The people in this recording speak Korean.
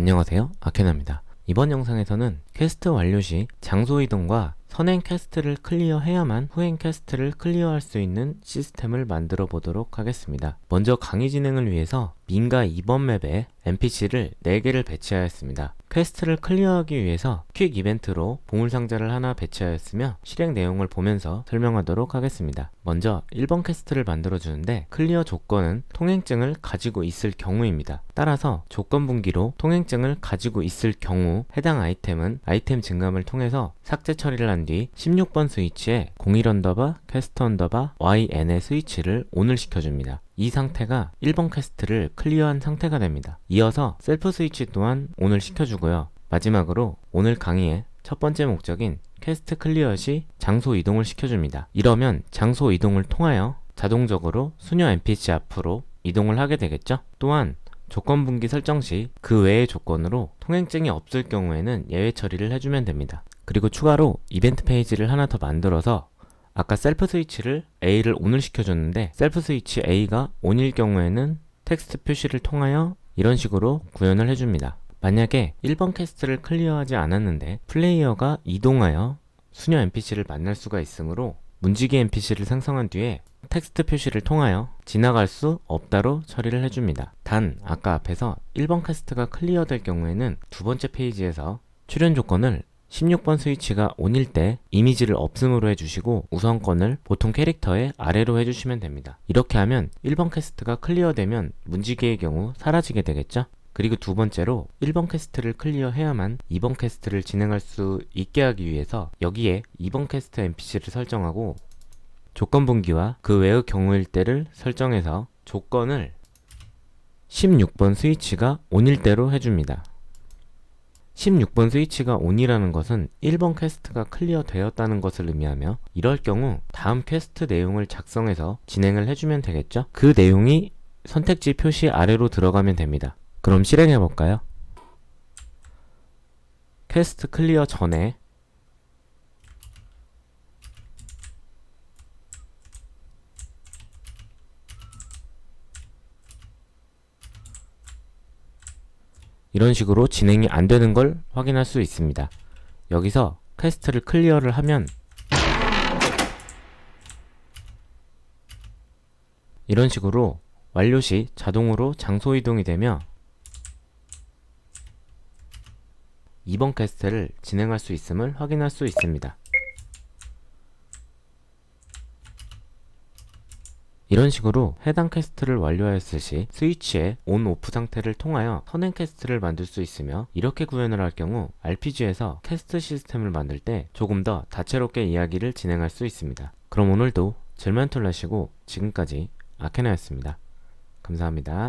안녕하세요. 아케나입니다. 이번 영상에서는 퀘스트 완료 시 장소 이동과 선행 퀘스트를 클리어해야만 후행 퀘스트를 클리어할 수 있는 시스템을 만들어 보도록 하겠습니다. 먼저 강의 진행을 위해서 민가 2번 맵에 NPC를 4개를 배치하였습니다 퀘스트를 클리어하기 위해서 퀵 이벤트로 보물상자를 하나 배치하였으며 실행 내용을 보면서 설명하도록 하겠습니다 먼저 1번 퀘스트를 만들어 주는데 클리어 조건은 통행증을 가지고 있을 경우입니다 따라서 조건 분기로 통행증을 가지고 있을 경우 해당 아이템은 아이템 증감을 통해서 삭제 처리를 한 뒤 16번 스위치에 01 언더바 퀘스트 언더바 YN의 스위치를 ON을 시켜줍니다. 이 상태가 1번 퀘스트를 클리어한 상태가 됩니다. 이어서 셀프 스위치 또한 ON을 시켜주고요. 마지막으로 오늘 강의의 첫 번째 목적인 퀘스트 클리어 시 장소 이동을 시켜줍니다. 이러면 장소 이동을 통하여 자동적으로 수녀 NPC 앞으로 이동을 하게 되겠죠? 또한 조건 분기 설정 시 그 외의 조건으로 통행증이 없을 경우에는 예외 처리를 해주면 됩니다. 그리고 추가로 이벤트 페이지를 하나 더 만들어서 아까 셀프 스위치를 A를 ON을 시켜줬는데 셀프 스위치 A가 ON일 경우에는 텍스트 표시를 통하여 이런 식으로 구현을 해줍니다. 만약에 1번 퀘스트를 클리어하지 않았는데 플레이어가 이동하여 수녀 NPC를 만날 수가 있으므로 문지기 NPC를 생성한 뒤에 텍스트 표시를 통하여 지나갈 수 없다로 처리를 해줍니다. 단 아까 앞에서 1번 퀘스트가 클리어 될 경우에는 두 번째 페이지에서 출연 조건을 16번 스위치가 ON일 때 이미지를 없음으로 해주시고 우선권을 보통 캐릭터의 아래로 해주시면 됩니다. 이렇게 하면 1번 퀘스트가 클리어되면 문지기의 경우 사라지게 되겠죠? 그리고 두 번째로 1번 퀘스트를 클리어해야만 2번 퀘스트를 진행할 수 있게 하기 위해서 여기에 2번 퀘스트 NPC를 설정하고 조건 분기와 그 외의 경우일 때를 설정해서 조건을 16번 스위치가 ON일 때로 해줍니다. 16번 스위치가 ON이라는 것은 1번 퀘스트가 클리어 되었다는 것을 의미하며 이럴 경우 다음 퀘스트 내용을 작성해서 진행을 해주면 되겠죠? 그 내용이 선택지 표시 아래로 들어가면 됩니다. 그럼 실행해 볼까요? 퀘스트 클리어 전에 이런 식으로 진행이 안 되는 걸 확인할 수 있습니다. 여기서 퀘스트를 클리어를 하면 이런 식으로 완료 시 자동으로 장소 이동이 되며 이번 퀘스트를 진행할 수 있음을 확인할 수 있습니다. 이런 식으로 해당 퀘스트를 완료하였을 시 스위치의 온 오프 상태를 통하여 선행 퀘스트를 만들 수 있으며 이렇게 구현을 할 경우 RPG에서 퀘스트 시스템을 만들 때 조금 더 다채롭게 이야기를 진행할 수 있습니다. 그럼 오늘도 질문툴 하시고 지금까지 아케나였습니다. 감사합니다.